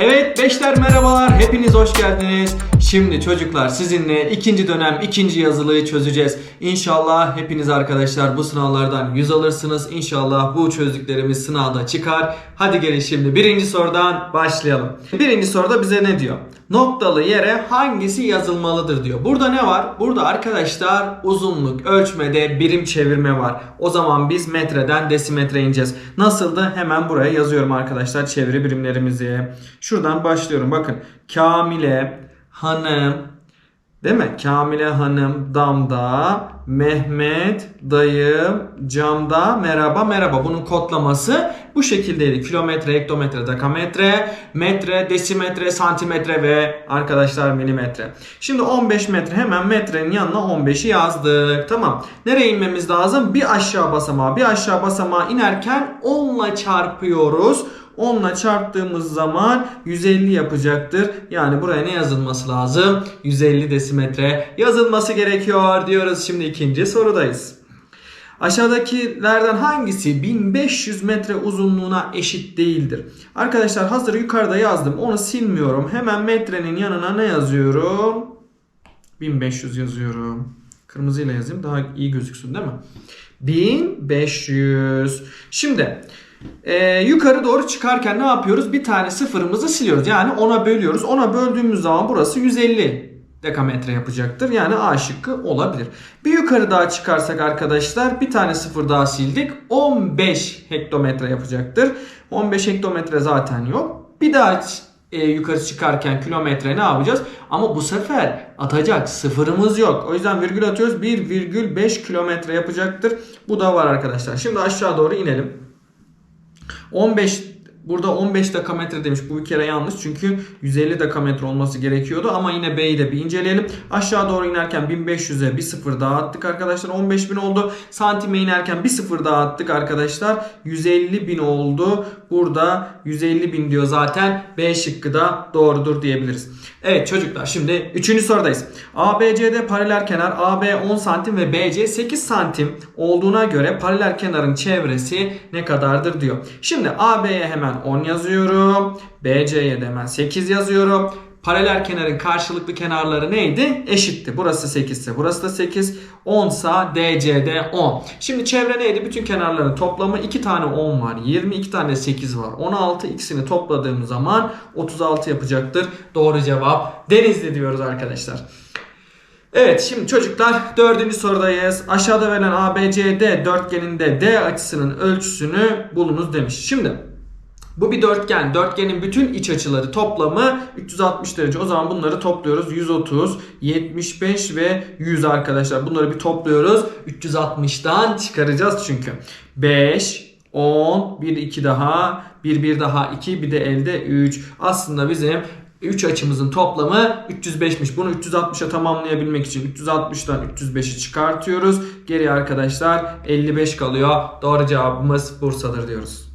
Evet beşler merhabalar hepiniz hoş geldiniz. Şimdi çocuklar sizinle ikinci dönem ikinci yazılıyı çözeceğiz. İnşallah hepiniz arkadaşlar bu sınavlardan 100 alırsınız. İnşallah bu çözdüklerimiz sınavda çıkar. Hadi gelin şimdi birinci sorudan başlayalım. Birinci soruda bize ne diyor? Noktalı yere hangisi yazılmalıdır diyor. Burada ne var? Burada arkadaşlar uzunluk ölçmede birim çevirme var. O zaman biz metreden desimetre ineceğiz. Nasıldı? Hemen buraya yazıyorum arkadaşlar çeviri birimlerimizi. Şuradan başlıyorum. Bakın Kamile hanım Değil mi? Kamile Hanım damda, Mehmet dayım camda, merhaba merhaba. Bunun kodlaması bu şekildeydi. Kilometre, hektometre, dekametre, metre, desimetre, santimetre ve arkadaşlar milimetre. Şimdi 15 metre hemen metrenin yanına 15'i yazdık. Tamam. Nereye inmemiz lazım? Bir aşağı basamağa. Bir aşağı basamağa inerken 10 ile çarpıyoruz. 10 ile çarptığımız zaman 150 yapacaktır. Yani buraya ne yazılması lazım? 150 desimetre yazılması gerekiyor diyoruz. Şimdi ikinci sorudayız. Aşağıdakilerden hangisi 1500 metre uzunluğuna eşit değildir? Arkadaşlar hazır yukarıda yazdım. Onu silmiyorum. Hemen metrenin yanına ne yazıyorum? 1500 yazıyorum. Kırmızıyla yazayım daha iyi gözüksün değil mi? 1500. Şimdi ee, yukarı doğru çıkarken ne yapıyoruz? Bir tane sıfırımızı siliyoruz. Yani ona bölüyoruz. Ona böldüğümüz zaman burası 150 dekametre yapacaktır. Yani A şıkkı olabilir. Bir yukarı daha çıkarsak arkadaşlar bir tane sıfır daha sildik. 15 hektometre yapacaktır. 15 hektometre zaten yok. Bir daha e, yukarı çıkarken kilometre ne yapacağız? Ama bu sefer atacak sıfırımız yok. O yüzden virgül atıyoruz. 1,5 kilometre yapacaktır. Bu da var arkadaşlar. Şimdi aşağı doğru inelim. 15 burada 15 dekametre demiş. Bu bir kere yanlış. Çünkü 150 dekametre olması gerekiyordu. Ama yine B'yi de bir inceleyelim. Aşağı doğru inerken 1500'e bir sıfır daha attık arkadaşlar. 15.000 oldu. Santime inerken bir sıfır daha attık arkadaşlar. 150.000 oldu. Burada 150.000 diyor zaten. B şıkkı da doğrudur diyebiliriz. Evet çocuklar şimdi 3. sorudayız. ABCD paralel kenar AB 10 santim ve BC 8 santim olduğuna göre paralel kenarın çevresi ne kadardır diyor. Şimdi AB'ye hemen 10 yazıyorum. BC'ye de hemen 8 yazıyorum. Paralel kenarın karşılıklı kenarları neydi? Eşitti. Burası 8 ise burası da 8. 10 sa DC'de 10. Şimdi çevre neydi? Bütün kenarların toplamı 2 tane 10 var. 20 2 tane 8 var. 16 ikisini topladığım zaman 36 yapacaktır. Doğru cevap Denizli diyoruz arkadaşlar. Evet şimdi çocuklar dördüncü sorudayız. Aşağıda verilen ABCD dörtgeninde D açısının ölçüsünü bulunuz demiş. Şimdi bu bir dörtgen. Dörtgenin bütün iç açıları toplamı 360 derece. O zaman bunları topluyoruz. 130, 75 ve 100 arkadaşlar. Bunları bir topluyoruz. 360'dan çıkaracağız çünkü. 5, 10, 1 2 daha, 1 1 daha 2, bir de elde 3. Aslında bizim 3 açımızın toplamı 305'miş. Bunu 360'a tamamlayabilmek için 360'dan 305'i çıkartıyoruz. Geriye arkadaşlar 55 kalıyor. Doğru cevabımız Bursa'dır diyoruz.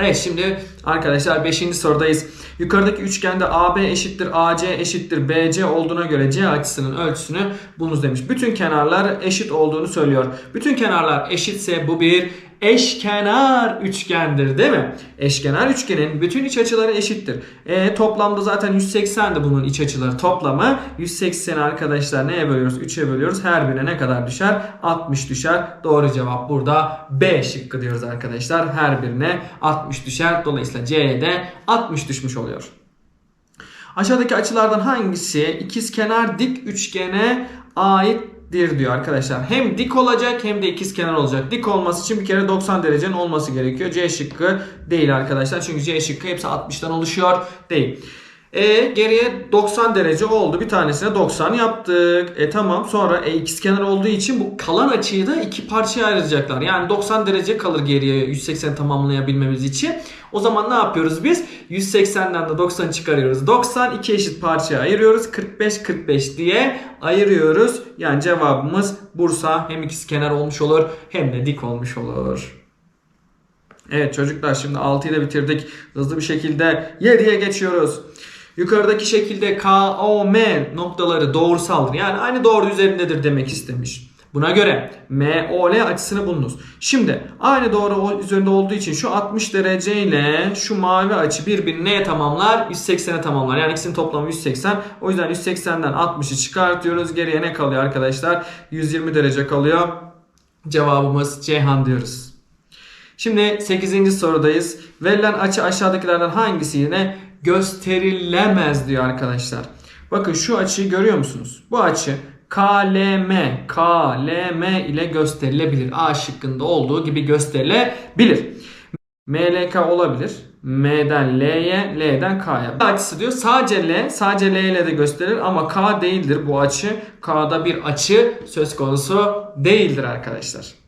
Evet şimdi arkadaşlar 5. sorudayız. Yukarıdaki üçgende AB eşittir AC eşittir BC olduğuna göre C açısının ölçüsünü bulunuz demiş. Bütün kenarlar eşit olduğunu söylüyor. Bütün kenarlar eşitse bu bir eşkenar üçgendir değil mi? Eşkenar üçgenin bütün iç açıları eşittir. E, toplamda zaten 180 de bunun iç açıları toplamı. 180 arkadaşlar neye bölüyoruz? 3'e bölüyoruz. Her birine ne kadar düşer? 60 düşer. Doğru cevap burada B şıkkı diyoruz arkadaşlar. Her birine 60 düşer. Dolayısıyla C'ye de 60 düşmüş oluyor. Aşağıdaki açılardan hangisi ikizkenar dik üçgene ait dir diyor arkadaşlar. Hem dik olacak hem de ikizkenar olacak. Dik olması için bir kere 90 derecenin olması gerekiyor. C şıkkı değil arkadaşlar. Çünkü C şıkkı hepsi 60'tan oluşuyor. Değil. E geriye 90 derece oldu. Bir tanesine 90 yaptık. E tamam sonra e, ikizkenar olduğu için bu kalan açıyı da iki parçaya ayıracaklar. Yani 90 derece kalır geriye 180 tamamlayabilmemiz için. O zaman ne yapıyoruz biz? 180'den de 90 çıkarıyoruz. 90 iki eşit parçaya ayırıyoruz. 45 45 diye ayırıyoruz. Yani cevabımız Bursa hem ikizkenar olmuş olur hem de dik olmuş olur. Evet çocuklar şimdi 6'yı da bitirdik. Hızlı bir şekilde 7'ye geçiyoruz. Yukarıdaki şekilde K, O, M noktaları doğrusaldır. Yani aynı doğru üzerindedir demek istemiş. Buna göre MOL açısını bulunuz. Şimdi aynı doğru üzerinde olduğu için şu 60 derece ile şu mavi açı birbirini neye tamamlar? 180'e tamamlar. Yani ikisinin toplamı 180. O yüzden 180'den 60'ı çıkartıyoruz. Geriye ne kalıyor arkadaşlar? 120 derece kalıyor. Cevabımız Ceyhan diyoruz. Şimdi 8. sorudayız. Verilen açı aşağıdakilerden hangisi yine gösterilemez diyor arkadaşlar. Bakın şu açıyı görüyor musunuz? Bu açı KLM, KLM ile gösterilebilir. A şıkkında olduğu gibi gösterilebilir. MLK olabilir. M'den L'ye, L'den K'ya. B açısı diyor sadece L, sadece L ile de gösterir ama K değildir bu açı. K'da bir açı söz konusu değildir arkadaşlar.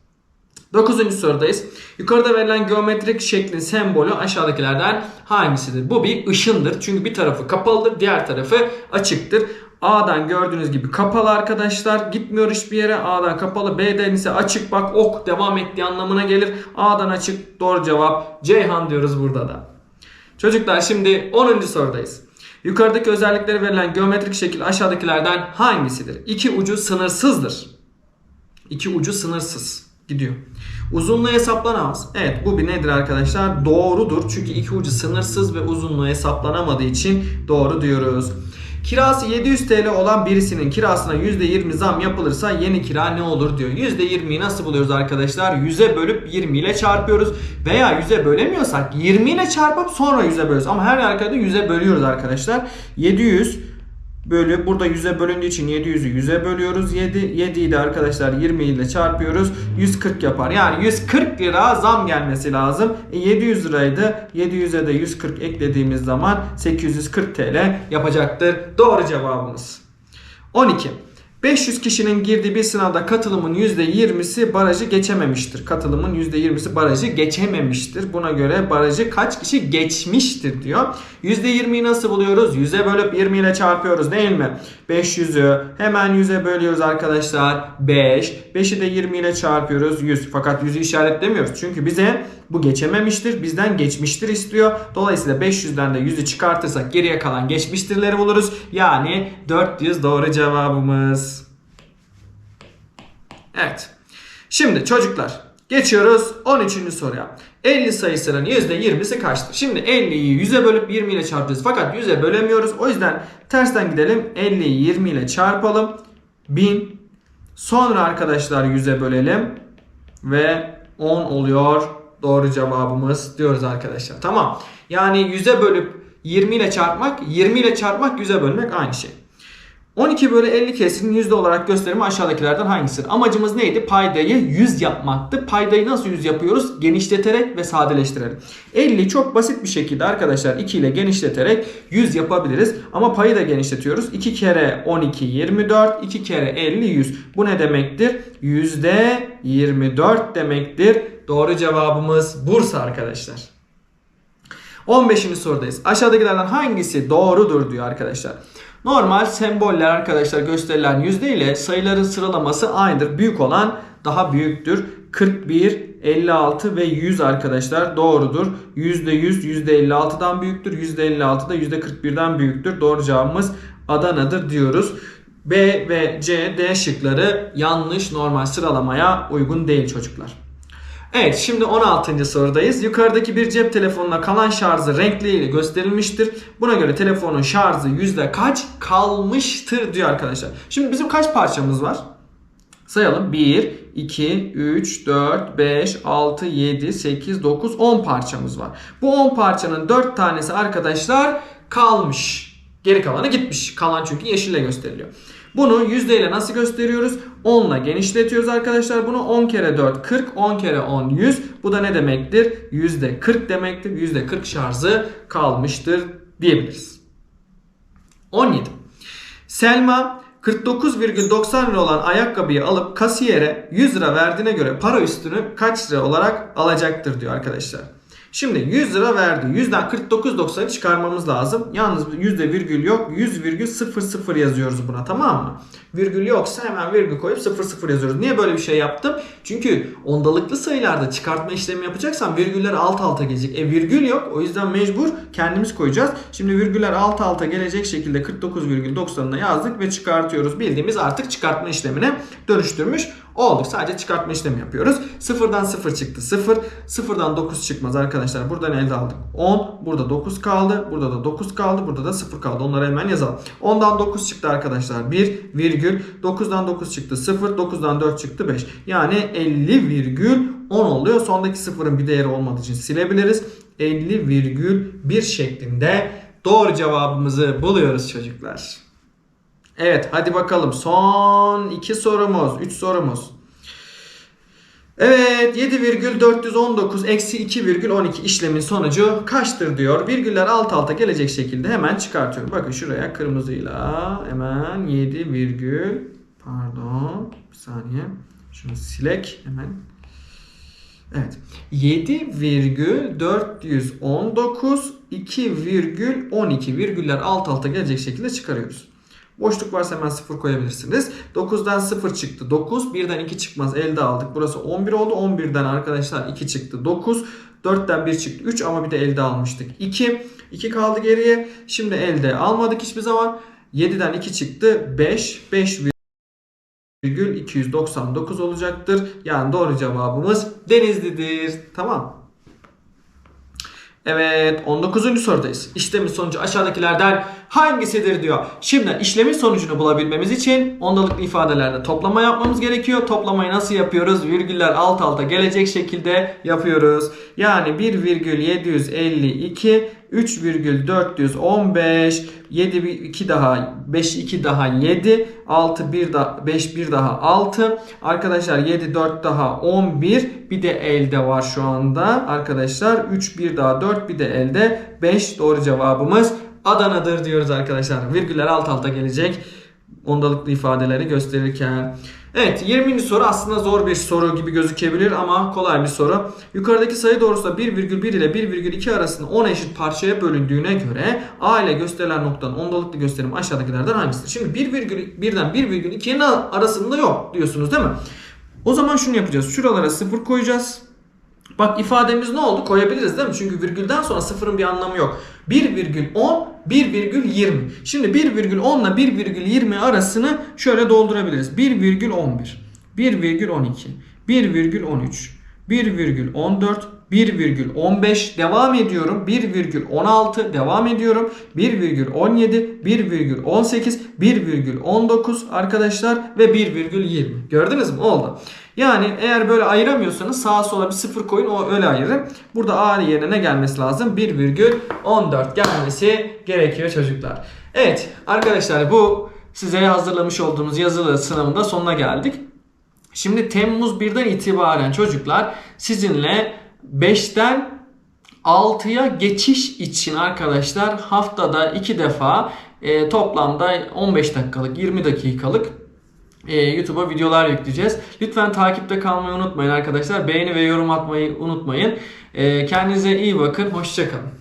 Dokuzuncu sorudayız. Yukarıda verilen geometrik şeklin sembolü aşağıdakilerden hangisidir? Bu bir ışındır. Çünkü bir tarafı kapalıdır, diğer tarafı açıktır. A'dan gördüğünüz gibi kapalı arkadaşlar. Gitmiyor hiçbir yere. A'dan kapalı. B'den ise açık. Bak ok devam ettiği anlamına gelir. A'dan açık. Doğru cevap. Ceyhan diyoruz burada da. Çocuklar şimdi 10. sorudayız. Yukarıdaki özellikleri verilen geometrik şekil aşağıdakilerden hangisidir? İki ucu sınırsızdır. İki ucu sınırsız. Gidiyor. Uzunluğu hesaplanamaz. Evet bu bir nedir arkadaşlar? Doğrudur. Çünkü iki ucu sınırsız ve uzunluğu hesaplanamadığı için doğru diyoruz. Kirası 700 TL olan birisinin kirasına %20 zam yapılırsa yeni kira ne olur diyor. %20'yi nasıl buluyoruz arkadaşlar? 100'e bölüp 20 ile çarpıyoruz. Veya 100'e bölemiyorsak 20 ile çarpıp sonra 100'e bölüyoruz. Ama her arkada 100'e bölüyoruz arkadaşlar. 700 bölü burada 100'e bölündüğü için 700'ü 100'e bölüyoruz. 7 7'yi de arkadaşlar 20 ile çarpıyoruz. 140 yapar. Yani 140 lira zam gelmesi lazım. E 700 liraydı. 700'e de 140 eklediğimiz zaman 840 TL yapacaktır. Doğru cevabımız. 12. 500 kişinin girdiği bir sınavda katılımın %20'si barajı geçememiştir. Katılımın %20'si barajı geçememiştir. Buna göre barajı kaç kişi geçmiştir diyor. %20'yi nasıl buluyoruz? 100'e bölüp 20 ile çarpıyoruz değil mi? 500'ü hemen 100'e bölüyoruz arkadaşlar. 5. 5'i de 20 ile çarpıyoruz. 100. Fakat 100'ü işaretlemiyoruz. Çünkü bize bu geçememiştir. Bizden geçmiştir istiyor. Dolayısıyla 500'den de 100'ü çıkartırsak geriye kalan geçmiştirleri buluruz. Yani 400 doğru cevabımız. Evet. Şimdi çocuklar geçiyoruz 13. soruya. 50 sayısının %20'si kaçtır? Şimdi 50'yi 100'e bölüp 20 ile çarpacağız. Fakat 100'e bölemiyoruz. O yüzden tersten gidelim. 50'yi 20 ile çarpalım. 1000. Sonra arkadaşlar 100'e bölelim. Ve 10 oluyor. Doğru cevabımız diyoruz arkadaşlar. Tamam. Yani 100'e bölüp 20 ile çarpmak, 20 ile çarpmak 100'e bölmek aynı şey. 12 bölü 50 kesinin yüzde olarak gösterimi aşağıdakilerden hangisidir? Amacımız neydi? Paydayı 100 yapmaktı. Paydayı nasıl 100 yapıyoruz? Genişleterek ve sadeleştirerek. 50 çok basit bir şekilde arkadaşlar 2 ile genişleterek 100 yapabiliriz. Ama payı da genişletiyoruz. 2 kere 12 24, 2 kere 50 100. Bu ne demektir? Yüzde 24 demektir. Doğru cevabımız Bursa arkadaşlar. 15. sorudayız. Aşağıdakilerden hangisi doğrudur diyor arkadaşlar. Normal semboller arkadaşlar gösterilen yüzde ile sayıların sıralaması aynıdır. Büyük olan daha büyüktür. 41, 56 ve 100 arkadaşlar doğrudur. %100 %56'dan büyüktür. %56 da %41'den büyüktür. Doğru cevabımız Adana'dır diyoruz. B ve C, D şıkları yanlış normal sıralamaya uygun değil çocuklar. Evet şimdi 16. sorudayız. Yukarıdaki bir cep telefonuna kalan şarjı renkli ile gösterilmiştir. Buna göre telefonun şarjı yüzde kaç kalmıştır diyor arkadaşlar. Şimdi bizim kaç parçamız var? Sayalım. 1, 2, 3, 4, 5, 6, 7, 8, 9, 10 parçamız var. Bu 10 parçanın 4 tanesi arkadaşlar kalmış. Geri kalanı gitmiş. Kalan çünkü yeşille gösteriliyor. Bunu yüzde ile nasıl gösteriyoruz? 10 ile genişletiyoruz arkadaşlar. Bunu 10 kere 4 40, 10 kere 10 100. Bu da ne demektir? Yüzde 40 demektir. Yüzde 40 şarjı kalmıştır diyebiliriz. 17. Selma 49,90 lira olan ayakkabıyı alıp kasiyere 100 lira verdiğine göre para üstünü kaç lira olarak alacaktır diyor arkadaşlar. Şimdi 100 lira verdi. 100'den 49.90'ı çıkarmamız lazım. Yalnız yüzde virgül yok. 100,00 yazıyoruz buna tamam mı? Virgül yoksa hemen virgül koyup 00 yazıyoruz. Niye böyle bir şey yaptım? Çünkü ondalıklı sayılarda çıkartma işlemi yapacaksam virgüller alt alta gelecek. E virgül yok. O yüzden mecbur kendimiz koyacağız. Şimdi virgüller alt alta gelecek şekilde 49,90'ına yazdık ve çıkartıyoruz. Bildiğimiz artık çıkartma işlemine dönüştürmüş Oldu. Sadece çıkartma işlemi yapıyoruz. Sıfırdan 0 çıktı 0. Sıfırdan 9 çıkmaz arkadaşlar. Buradan elde aldık 10. Burada 9 kaldı. Burada da 9 kaldı. Burada da 0 kaldı. Onları hemen yazalım. 10'dan 9 çıktı arkadaşlar. 1 virgül. 9'dan 9 çıktı 0. 9'dan 4 çıktı 5. Yani 50 virgül 10 oluyor. Sondaki sıfırın bir değeri olmadığı için silebiliriz. 50 virgül 1 şeklinde doğru cevabımızı buluyoruz çocuklar. Evet hadi bakalım son iki sorumuz, 3 sorumuz. Evet 7,419 eksi 2,12 işlemin sonucu kaçtır diyor. Virgüller alt alta gelecek şekilde hemen çıkartıyorum. Bakın şuraya kırmızıyla hemen 7 virgül pardon bir saniye şunu silek hemen. Evet 7,419 2,12 virgüller alt alta gelecek şekilde çıkarıyoruz. Boşluk varsa hemen 0 koyabilirsiniz. 9'dan 0 çıktı 9. 1'den 2 çıkmaz elde aldık. Burası 11 oldu. 11'den arkadaşlar 2 çıktı 9. 4'ten 1 çıktı 3 ama bir de elde almıştık 2. 2 kaldı geriye. Şimdi elde almadık hiçbir zaman. 7'den 2 çıktı 5. 5 virgül 299 olacaktır. Yani doğru cevabımız Denizli'dir. Tamam. Evet 19. sorudayız. İşlemin sonucu aşağıdakilerden hangisidir diyor. Şimdi işlemin sonucunu bulabilmemiz için ondalıklı ifadelerde toplama yapmamız gerekiyor. Toplamayı nasıl yapıyoruz? Virgüller alt alta gelecek şekilde yapıyoruz. Yani 1,752 3,415 7 2 daha 5 2 daha 7 6 1 daha 5 1 daha 6 arkadaşlar 7 4 daha 11 bir de elde var şu anda arkadaşlar 3 1 daha 4 bir de elde 5 doğru cevabımız Adana'dır diyoruz arkadaşlar virgüller alt alta gelecek ondalıklı ifadeleri gösterirken Evet 20. soru aslında zor bir soru gibi gözükebilir ama kolay bir soru. Yukarıdaki sayı doğrusunda 1,1 ile 1,2 arasında 10 eşit parçaya bölündüğüne göre A ile gösterilen noktanın ondalıklı gösterim aşağıdakilerden hangisidir? Şimdi 1,1'den 1,2'nin arasında yok diyorsunuz değil mi? O zaman şunu yapacağız. Şuralara 0 koyacağız. Bak ifademiz ne oldu? Koyabiliriz değil mi? Çünkü virgülden sonra sıfırın bir anlamı yok. 1,10 1,20. Şimdi 1,10 ile 1,20 arasını şöyle doldurabiliriz. 1,11 1,12 1,13 1,14 1,15 devam ediyorum. 1,16 devam ediyorum. 1,17 1,18 1,19 arkadaşlar ve 1,20. Gördünüz mü? Oldu. Yani eğer böyle ayıramıyorsanız sağa sola bir sıfır koyun o öyle ayırın. Burada A yerine ne gelmesi lazım? 1,14 gelmesi gerekiyor çocuklar. Evet arkadaşlar bu size hazırlamış olduğunuz yazılı sınavında sonuna geldik. Şimdi Temmuz 1'den itibaren çocuklar sizinle 5'ten 6'ya geçiş için arkadaşlar haftada 2 defa e, toplamda 15 dakikalık 20 dakikalık e, YouTube'a videolar yükleyeceğiz. Lütfen takipte kalmayı unutmayın arkadaşlar. Beğeni ve yorum atmayı unutmayın. E, kendinize iyi bakın. Hoşçakalın.